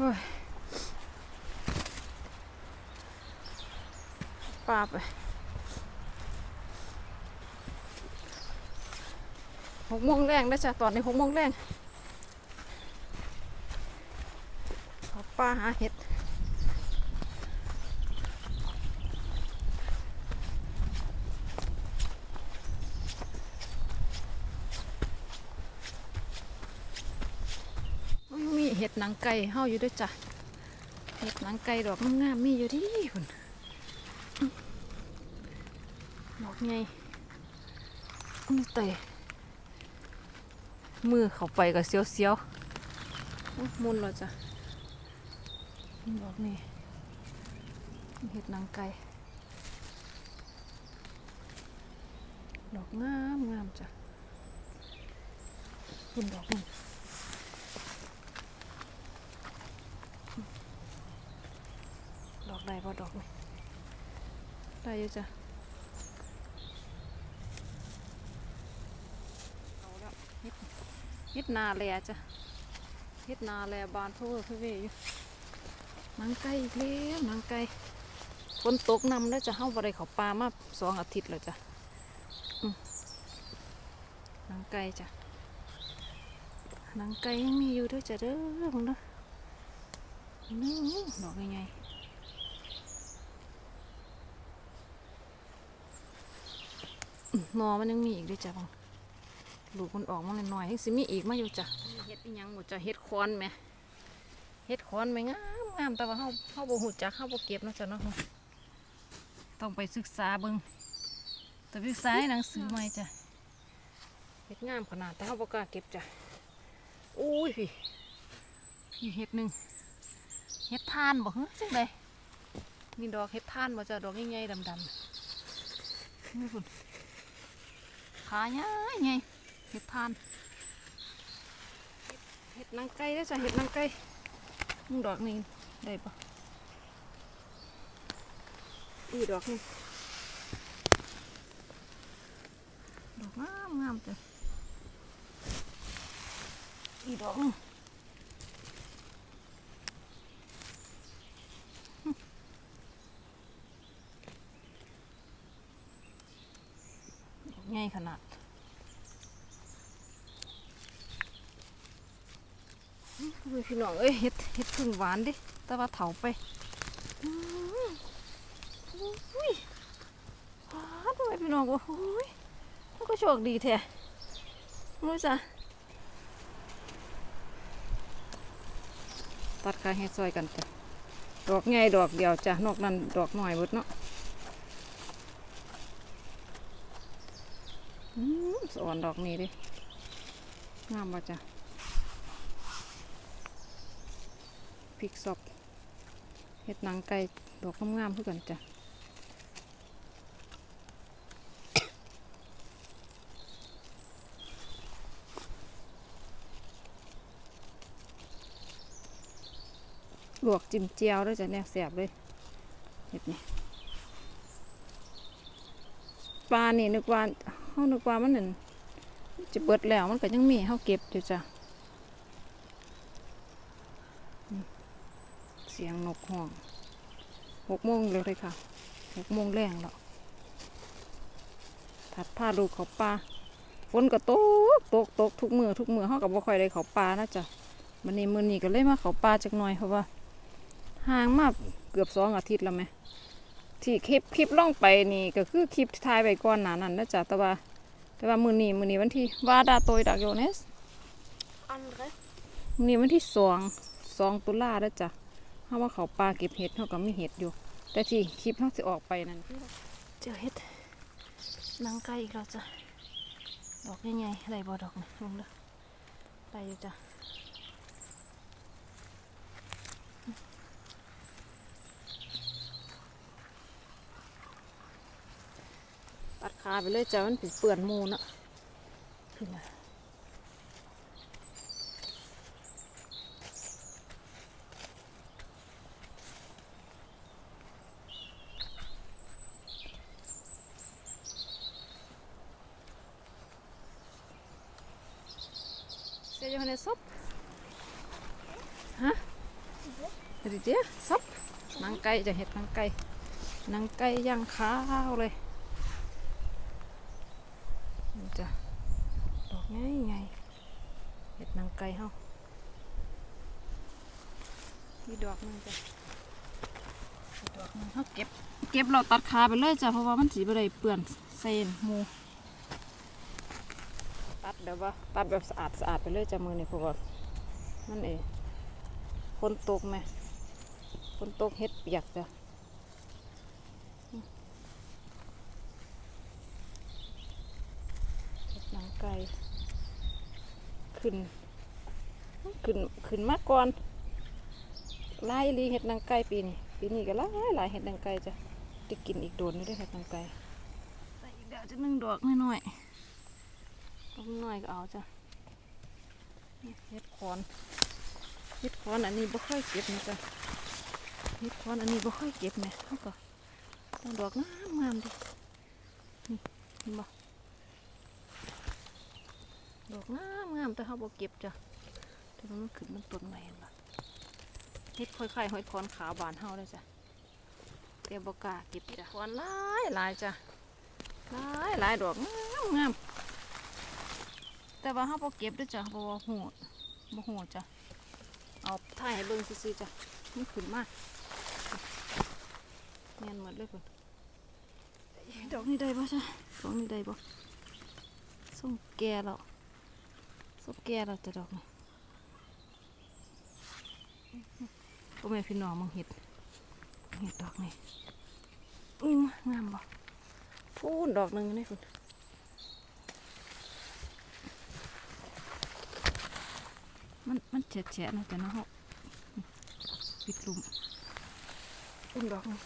ป้าไปหกโมงแรงได้จ้ะตอนนี้หกโมงแรงป้าหาเห็ดโอ้ยมีเหนังไก่เฮาอยู่ด้วยจ้ะเห็ดหนังไก่ดอกงามๆมีอยู่ที่คุณดอกไงนี่เตะมือเข้าไปกับเสียวๆอุ๊ยมุนแล้วจ้ะดอกนี่เห็ดหนังไก่ดอกงามงามจ้ะคุณดอกนี่ อกใดบ่ดอกนี่ได้อยู่จ้ะเอาแล้วเฮ็ดเฮ็ดนาแลจ้ะเฮ็ดนาแลบานเพื่อเพื่อเวยอยู่นังไก่อีกแล้วนังไก่ฝนตกนำแล้วจะเฮาบ่ได้เขาปลามาสองอาทิตย์แล้วจ้ะนังไก่จ้ะนังไก่ยังมีอยู่ด้วยจ้ะเด้อพงเด้อนี่ดอกใหญ่ๆ นอมันยังมีอีกด้วยจ้ะบังลูกมันออกมาหน่อยๆยังสิมีอีกมาอยู่จ้ะเฮ็ดอีหยังหมดจ้ะเฮ็ดคอนไหมเฮ็ดคอนไหมงามงามแต่ว่าเฮาเฮาบ่ฮู้จักเฮาบ่เก็บเนาะจ้ะเนาะต้องไปศึกษาเบิ่งแต่ศึกษาในหนังสือใหม่จ้ะเฮ็ดงามขนาดแต่เฮาบ่กล้าเก็บจ้ะอุ้ยพี่พี่เฮ็ดหนึงเฮ็ดทานบ่ฮึจังไดมีดอกเฮ็ดทานบ่จ้ะดอกใหญ่ๆดำๆนี่พุ่น ขาใหญ่ไงเห็ดทานเห็ดนางไก่ได้อจ้ะเห็ดนางไก่มึงดอกนี้ได้ปะอีดอกนี่ดอกงามงามจ้ะอีดอกนึ ไม่ขนาดพี่น้องเอ้ยเฮ็ดเฮ็ดพึ่งหวานดิ แต่ว่าเถาไปอุ้ยหวานทำไมพี่น้องโอ้ยมันก็โชคดีแท้รู้จ้ะตัดขาเฮ็ดซอยกันจ้ะดอกใหญ่ดอกเดียวจ้ะนอกนั้นดอกน้อยหมดเนาะอืม สอนดอกนี้ดิงามบ่จ้ะพริกซอบเห็ดหนังไก่ดอกงามๆเพื่อกันจ้ะลวกจิ้มเจียวด้วยจ้ะเนี่ยแสบเลยเห็ดนี่ปลานี่นึกว่า เขานึกว่ามันนั่นจะเปิดแล้วมันก็ยังมีเขาเก็บอยู่จ้ะเสียงนกห้องหกโมงเลยเลยค่ะหกโมงแรงแล้วถัดผ้าลูเขาปลาฝนก็ตกตกตกทุกมือทุกมือเขากับบ่ค่อยได้เขาปลานะจ๊ะมันนี้มือนี้ก็เลยมาเขาปลาจักหน่อยเพราะว่าห่างมากเกือบสองอาทิตย์แล้วไหม ที่คลิปคลิปล่องไปนี่ก็คือคลิปที่ถ่ายไปก่อนหนานั้นนะจ๊ะแต่ว่าแต่ว่ามือนี้มือนี้วันที่วาดาโตยดักโยเนส Andre. มื้อนี้วันที่สองสองตุลาแล้วจ้ะเขาว่าเขาปลาเก็บเห็ดเขาก็ไม่เห็ดอยู่ แต่ที่คลิปเขาจะออกไปนั่นเจอเห็ดนางไก่อีกแล้วจ้ะดอกใหญ่ๆได้บ่ดอกนี่ลงเลยได้อยู่จ้ะ ตัดขาไปเลยจ้ะมันเป็นเปื่อนมูนะขึ้นมา Ser Johannes upp? Hæ? เดี๋ยวเดียวซับนังไก่จะเห็ดนังไก่นังไก่ย่างข้าวเลย จ้ะดอกไงไงเห็ดนังไก่เฮามีดอกนึงจ้ะดอกนึงเฮาเก็บ เก็บเราตัดขาไปเลยจ้ะเพราะว่ามันสีบ่ได้เปื้อนเซนหมูตัดแบบว่าตัดแบบสะอาดสะอาดไปเลยจ้ะมือนี่เพราะว่ามันเองฝนตกไหมฝนตกเฮ็ดเปียกจ้ะเฮ็ดหนัง ไก่ขึ้น ขึ้น ขึ้นมาก่อนหลายอีหลีเห็ดหนังไก่ปีนี้ปีนี้ก็หลายหลายเห็ดหนังไก่จ้ะจะกินอีกโดนนี่ได้อเห็ดหนังไก่ใส่อีกเดี๋ยวจะหนึ่งดอกน้อยๆดอกน้อยก็เอาจ้ะนี่เห็ดขอนเห็ดขอนอันนี้บ่ค่อยเก็บนะจ้ะเห็ดขอนอันนี้บ่ค่อยเก็บแหม่เขาก็เอาดอกงามงามๆดินี่เห็นบ่ ดอกงามงามๆแต่เขาบ่เก็บจ้ะแต่ว่ามันขึ้นมันต้นใหม่เห็นบ่เฮ็ดค่อยๆเฮ็ดคอนขาวบานเฮาเลยจ้ะเตรียมบกล้าเก็บจ้ะคอนหลายหลายจ้ะหลายหลายดอกงามงามแต่ว่าเฮาบ่เก็บเด้วยจ้ะเพราะว่าโหดบ่โหดจ้ะเอาถ่ายให้เบิ่งซื่อๆจ้ะมันขึ้นมาแม่นหมดเลยเพิ่นดอกนี้ได้บ่จ้ะดอกนี้ได้บ่ส่งแก่แล้ว ส่งแก่แล้วจ้ะดอกนี้ก็แม่พี่น้องมึงเห็ดเห็ดดอกนี่อืมงามบ่พูนดอกหนึ่งนี่คุณมันมันแฉะแฉะๆนะจ๊ะเนาะเฮาปิดหลุมอุ้มดอกนี่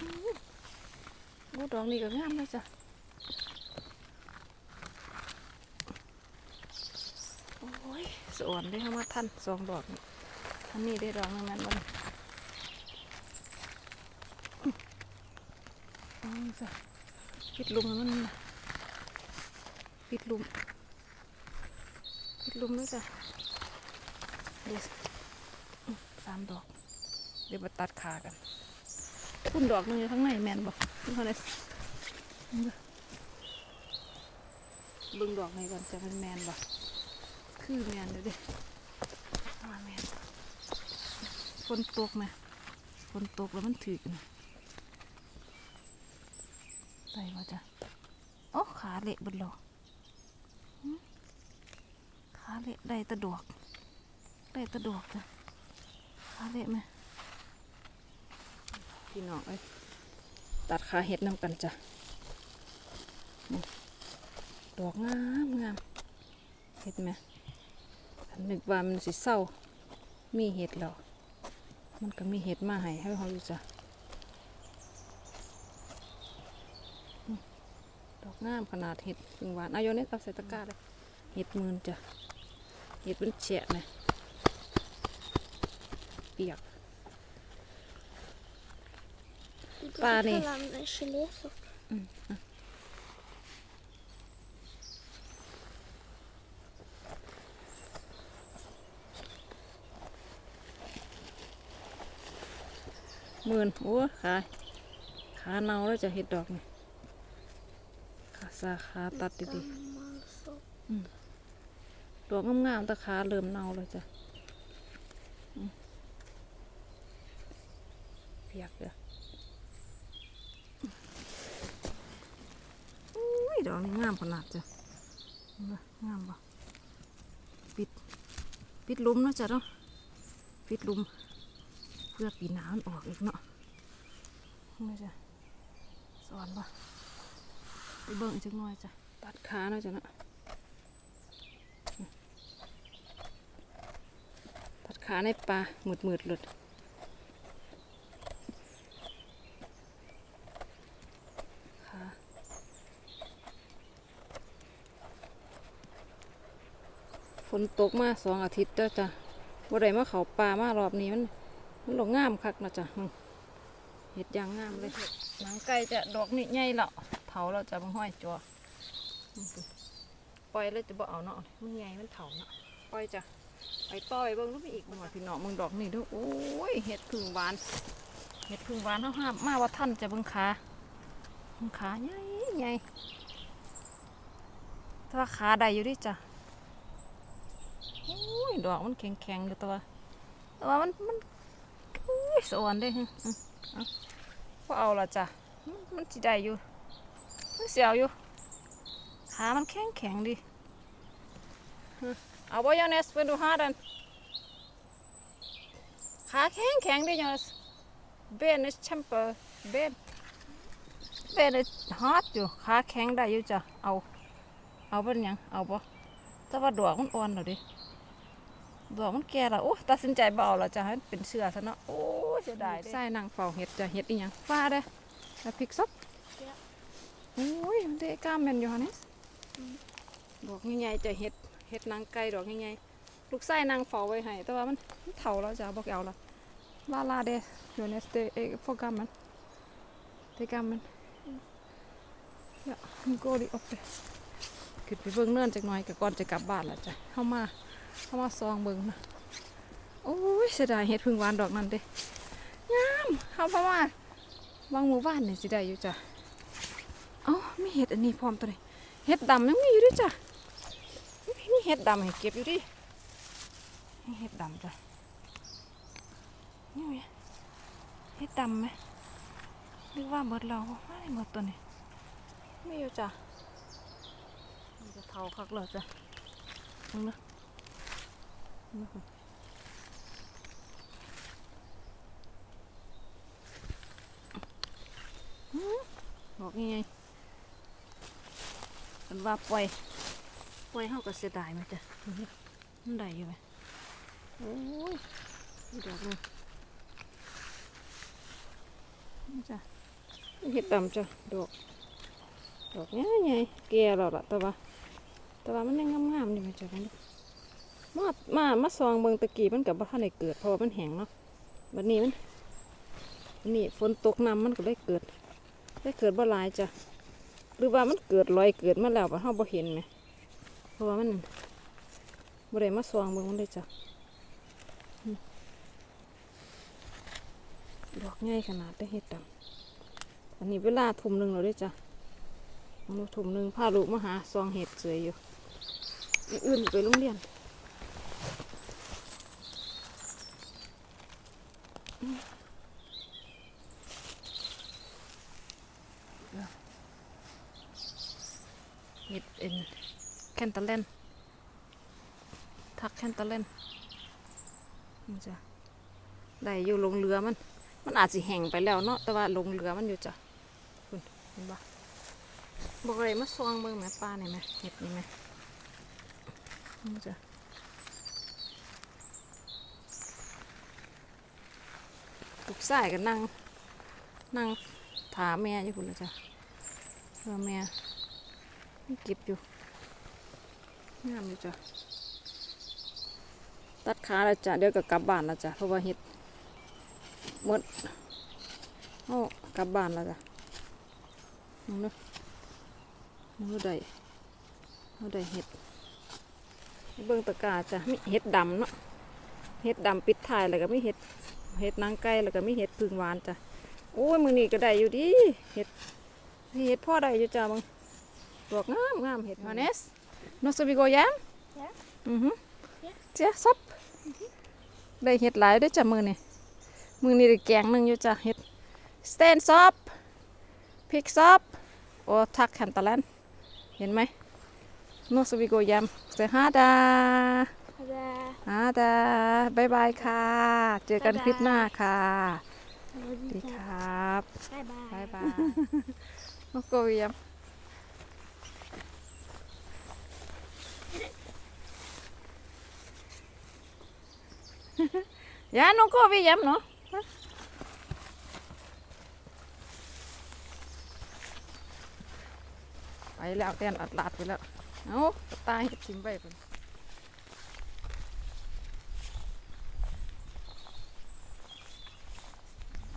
อื้อโอ้ดอกนี่ก็งามเลยจ้ะโอ้ ยสวนได้เข้ามาทันสองดอกนี่อันนี้ได้ดอกนึงนั้นบ่นี่อื้อเอาจ้ะปิดลุมมันนะปิดลุมปิดลุมด้วยจ้ะเดี๋ยวสามดอก เดี๋ยวมาตัดขากันคุณดอกหนึงอยู่ข้างในแมนบอกนี่เขาเลยเบิ่งดอกในก่อนจะเป็นแมนบอก คือแมนเดี๋ยวดิว่าแมนฝนตกไหมฝนตกแล้วมันถือกันได้ป่ะจ๊ะโอ้ขาเละบดหรอหึขาเละได้ตะดวก ได้ตะดวกจ้ะขาเละไหมพี่น้องเอ้ยตัดขาเห็ดน้ำกันจ้ะดอกงามงามเห็ดไหม นึกว่ามันสิเศร้า มีเห็ดแล้วมันก็มีเห็ดมาให้ให้เขาอยู่จ้ะอืมดอกงามขนาดเห็ดถึงหวานอายอนี่เอาใส่ตะกร้าเลยเห็ดมืนจ้ะเห็ดมันแฉะนะเปียก Du Bare kan det. หมื่นโอ้ขาขาเน่าแล้วจะเห็ดดอกนี่ขาสาขาตัดดีๆดอกงามๆแต่ขาเริ่มเน่าแล้วจ้ะเปียกเลยอุ้ยดอกนี้งามขนาดจ้ะงามปะปิด ปิดลุมนะจ้ะเนาะปิดลุม พื่อปีน้ามันออกอีกเนาะนี่จ้ะสอนปะไปเบิ่งจักหน่อยจ้ะตัดขาเนาะจ้ะเนาะตัดขาในปลาหมืดหมืดหลุดฝนตกมาสองอาทิตย์แล้วจ้ะบ่ได้มาเขาปลามารอบนี้มัน มันดอกงามคักนะจ๊ะเห็ดยางงามเลยหนังไก่จะดอกนี่ใหญ่แล้วเถาเราจะบังห้อยจัวปล่อยเลยจะบ่เอาเนาะมันใหญ่มันเถาเนาะปล่อยจ้ะไปต่อไปเบิ่งลูกอีกมาพี่น้องมึงดอกนี่ด้วยโอ้ยเห็ดพึ่งหวานเห็ดพึ่งหวานเขาห้ามมาว่าท่านจะเบิ่งขาเบิ่งขาใหญ่ใหญ่แต่ว่าขาได้อยู่ดิจ้ะโอ้ยดอกมันแข็งแข็งอยู่ตัวแต่ว่ามันมัน สวนเด้ฮึอืมเอาพอเอาละจ้ะ มันมันสิได้อยู่มันเสียวอยู่ ขามันแข็งแข็งดิ เอาบ่ยาเนสไปดูหาดัน ขาแข็งแข็งดิยาเนสเบน is temper เบนเบน is hot อยู่ ขาแข็งได้อยู่จ้ะ เอา เอาเป็นยัง เอาบ่แต่ว่าดอกมันอ่อนแล้วดิ ดอกมันแก่แล้วโอ้ตัดสินใจบ่เอาแล้วจ้ะให้เป็นเสือซะเนาะโอ้เสียดายใส่นางเฝ้าเห็ดจะเห็ดอีหยังฟ้าเด้แล้วพริกซบโอ้ยมันได้กล้ามแม่นอยู่ฮะเนสดอกใหญ่ๆจะเห็ดเฮ็ดนางไก่ดอกใหญ่ๆลูกไส้นางเฝ้าไว้ให้แต่ว่ามันเฒ่าแล้วจ้ะบอกเอาละลาลาเดอยู่ในสเตเอฟกัมมันเตกัมมันอย่ามันโกดิออกไปขึ้นไปเบิ่งเนื่อนจักหน่อยก็ก่อนจะกลับบ้านละจ้ะเข้ามา เข้ามาซองเบิ่งนะโอ้ยเสียดายเฮ็ดพึ่งหวานดอกนั้นเด้งามเข้าพม่าวางหมู่บ้านเนี่ยสิได้อยู่จ้ะเอ้ามีเห็ดอันนี้พร้อมตัวนี้เห็ดดำยังมีอยู่ด้วยจ้ะนี่เห็ดดำให้เก็บอยู่ดิเห็ดดำจ้ะนี่ไงเห็ดดำไหมหรือว่าหมดเราไม่ได้หมดตัวนี้ไม่อยู่จ้ะมันจะเท่าคักเลยจ้ะมึงนะนี่ค่ะหือ บอกยังไงมันว่าปล่อย ปล่อยเฮาก็เสียดายไหมจ้ะอื้อหือมันได้อยู่ไหมโอ้ยอีดอกนึงนี่จ้ะเห็ดดำจ้ะดอกดอกใหญ่ๆแก่แล้วล่ะแต่ว่าแต่ว่ามันยังงามๆอยู่ไหมจ้ะมัน มามามาซองเบิงตะกี้มันกับบ่ทันได้เกิดเพราะว่ามันแห้งเนาะบัดนี้มันบัดนี้ฝนตกน้ำมันก็เลยเกิด ได้เกิดบ่หลายจ้ะหรือว่ามันเกิดลอยเกิดมาแล้วบ่เฮาบ่เห็นไหมเพราะว่ามันบริมาสว่างเบิงมันเลยจ้ะดอกง่ายขนาดได้เห็ดดำอันนี้เวลาทุ่มหนึ่งเราได้จ้ะมันทุ่มหนึ่งพาลูกมาหาซองเห็ดสวยอยู่อีอื่นไปโรงเรียน มเห็ดเอ็นแคนตาเล่นทักแคนตาเล่นนี่จ้ะได้อยู่ลงเรือมัน มันอาจสิแห้งไปแล้วเนาะแต่ว่าลงเรือมันอยู่จ้ะคุณเห็นปะบอกอะไรมาซองเบิ่งแม่ป้านี่ไหมเห็ดนี่ไหมนี่จ้ะ ลูกสายก็นั่ง นั่งถามแม่อยู่คุณละจ้ะเออแม่เก็บอยู่งามอยู่จ้ะตัดขาแล้วจ้ะเดี๋ยวก็กลับบ้านแล้วจ้ะเพราะว่าเห็ดหมดโอ้กลับบ้านแล้วจ้ะมึงนาะมึงได้มึงได้เห็ดเบิ่งตะกาจ้ะมีเห็ดดำเนาะเห็ดดำปิดท้ายแล้วก็ไมีเห็ด เห็ดนางไก่แล้วก็มีเห็ดพึ่งหวานจ้ะโอ้ยมึงนี่ก็ได้อยู่ดิเห็ดเห็ดพ่อได้อยู่จ้ะมึงดอกงามงามเห็ดมาเนส No ska vi gå hjem? Ja. Mhm. Ja. Ja, sopp. ได้เห็ดหลายเด้วยจ้ะมือนี่มือนี่ได้แกงหนึ่งอยู่จ้ะเห็ดสเตนซอปพริกซอปโอ้ทักแคนตาแลนเห็นไหมโนสวิโกยมเซฮาดา Hurra. ฮาดาบายบายค่ะ เจอกันคลิปหน้าค่ะสวัสดีครับ Bye bye. บายบายโนโกวิยม Ja, nå går vi hjem nå. ไปแล้วเต้นอัดลาดไปแล้ว เอาตายทิมไปเพิ่น